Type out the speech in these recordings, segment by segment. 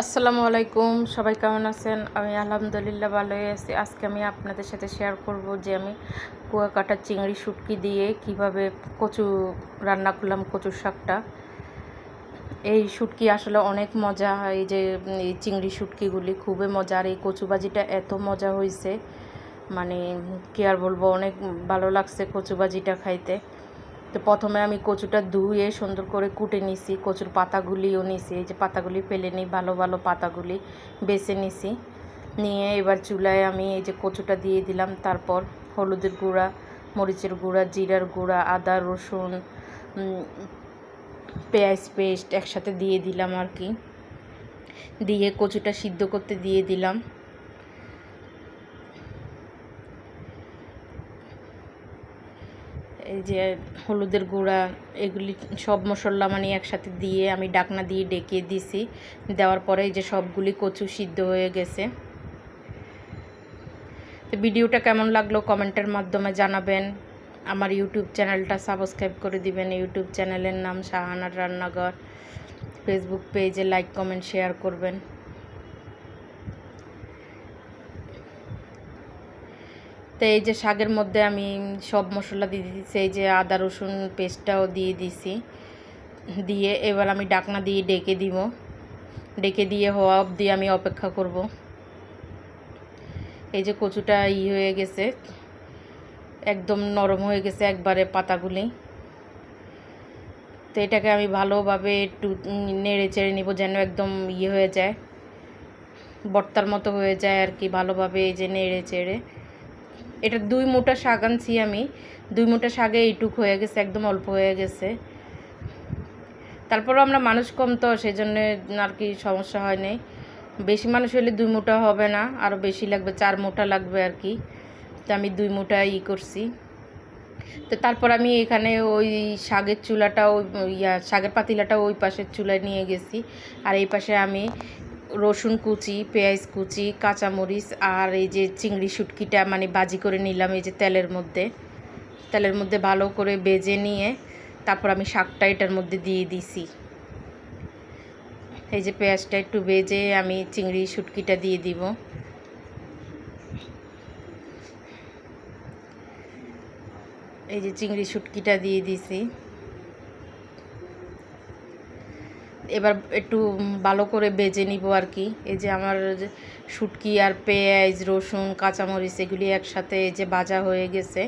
আসসালামু আলাইকুম, সবাই কেমন আছেন? আমি আলহামদুলিল্লাহ ভালোই আছি। আজকে আমি আপনাদের সাথে শেয়ার করব যে আমি কুয়াকাটা চিংড়ি শুটকি দিয়ে কীভাবে কচু রান্না করলাম কচুর শাকটা। এই শুটকি আসলে অনেক মজা হয়, এই যে এই চিংড়ি শুটকিগুলি খুবই মজা। আর এই কচু ভাজিটা এত মজা হয়েছে মানে কি আর বলব, অনেক ভালো লাগছে কচু ভাজিটা খাইতে। তো প্রথমে আমি কচুটা ধুয়ে সুন্দর করে কুটে নিছি, কচুর পাতাগুলিও নিছি, এই যে পাতাগুলি ফেলে নিই, ভালো ভালো পাতাগুলি বেছে নিছি। নিয়ে এবার চুলায় আমি এই যে কচুটা দিয়ে দিলাম, তারপর হলুদের গুঁড়া, মরিচের গুঁড়া, জিরার গুঁড়া, আদা, রসুন পেঁয়াজ পেস্ট একসাথে দিয়ে দিলাম আর কি। দিয়ে কচুটা সিদ্ধ করতে দিয়ে দিলাম। এই যে হলুদের গুঁড়া, এগুলি সব মশলা মানে একসাথে দিয়ে আমি ডাকনা দিয়ে ডেকে দিছি। দেওয়ার পরে এই যে সবগুলি কচু সিদ্ধ হয়ে গেছে। তো ভিডিওটা কেমন লাগল কমেন্টের মাধ্যমে জানাবেন। আমার ইউটিউব চ্যানেলটা সাবস্ক্রাইব করে দিবেন। ইউটিউব চ্যানেলের নাম শাহানার রান্নাঘর। ফেসবুক পেজে লাইক, কমেন্ট, শেয়ার করবেন। তো এই যে শাকের মধ্যে আমি সব মশলা দিয়ে দিয়েছি, এই যে আদা, রসুন পেস্টটাও দিয়ে দিছি দিয়ে এবার আমি ডাকনা দিয়ে ডেকে দিব। ডেকে দিয়ে হওয়া অবধি আমি অপেক্ষা করব। এই যে কচুটা ই হয়ে গেছে, একদম নরম হয়ে গেছে একবারে পাতাগুলি। তো এটাকে আমি ভালোভাবে একটু নেড়ে চেড়ে নিব যেন একদম ইয়ে হয়ে যায়। বর্তার মতো হয়ে যায় আর কি, ভালোভাবে এই যে নেড়ে চেড়ে। এটা দুই মোটা শাক আনছি আমি। দুই মোটা শাকে এইটুক হয়ে গেছে, একদম অল্প হয়ে গেছে। তারপরও আমরা মানুষ কম তো সেই জন্য আর কি সমস্যা হয় নাই। বেশি মানুষ হলে দুই মোটা হবে না আরও বেশি লাগবে, চার মোটা লাগবে আর কি। তো আমি দুই মোটা ই করছি। তো তারপর আমি এখানে ওই শাগের চুলাটা ওই ইয়া, শাকের পাতিলাটা ওই পাশের চুলায় নিয়ে গেছি। আর এই পাশে আমি রসুন কুচি, পেঁয়াজ কুচি, কাঁচামরিচ আর এই যে চিংড়ি শুটকিটা মানে বাজি করে নিলাম এই যে তেলের মধ্যে। তেলের মধ্যে ভালো করে বেজে নিয়ে তারপর আমি শাকটা এটার মধ্যে দিয়ে দিছি। এই যে পেঁয়াজটা একটু বেজে আমি চিংড়ি শুটকিটা দিয়ে দিব। এই যে চিংড়ি শুটকিটা দিয়ে দিছি। এবার একটু ভালো করে বেজে নিব আর কি। এই যে আমার শুটকি আর পেঁয়াজ, রসুন, কাঁচামরিচ এগুলি একসাথে যে ভাজা হয়ে গেছে।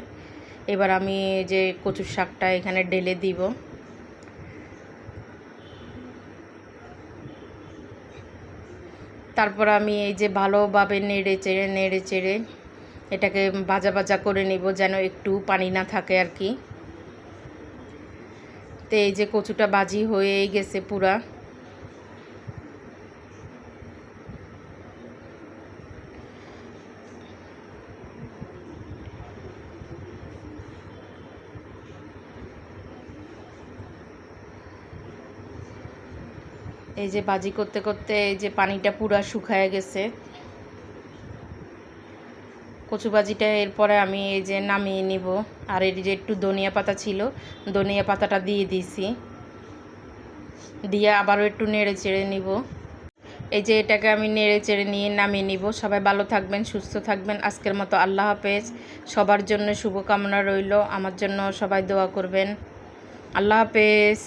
এবার আমি যে কচুর শাকটা এখানে ঢেলে দিব। তারপর আমি এই যে ভালোভাবে নেড়ে চেড়ে নেড়ে চেড়ে এটাকে ভাজা ভাজা করে নিব যেন একটু পানি না থাকে আর কি। তো এই যে কচুটা বাজি হয়েই গেছে পুরা। এই যে বাজি করতে করতে এই যে পানিটা পুরা শুকায় গেছে। কচু ভাজিটা এরপরে আমি এই যে নামিয়ে নিব। আর এই যে একটু ধনিয়া পাতা ছিল, ধনিয়া পাতাটা দিয়ে দিছি। দিয়ে আবারও একটু নেড়ে চেড়ে নিব। এই যে এটাকে আমি নেড়ে চেড়ে নিয়ে নামিয়ে নিব। সবাই ভালো থাকবেন, সুস্থ থাকবেন। আজকের মতো আল্লাহ হাফেজ। সবার জন্য শুভকামনা রইল। আমার জন্য সবাই দোয়া করবেন। আল্লাহ হাফেজ।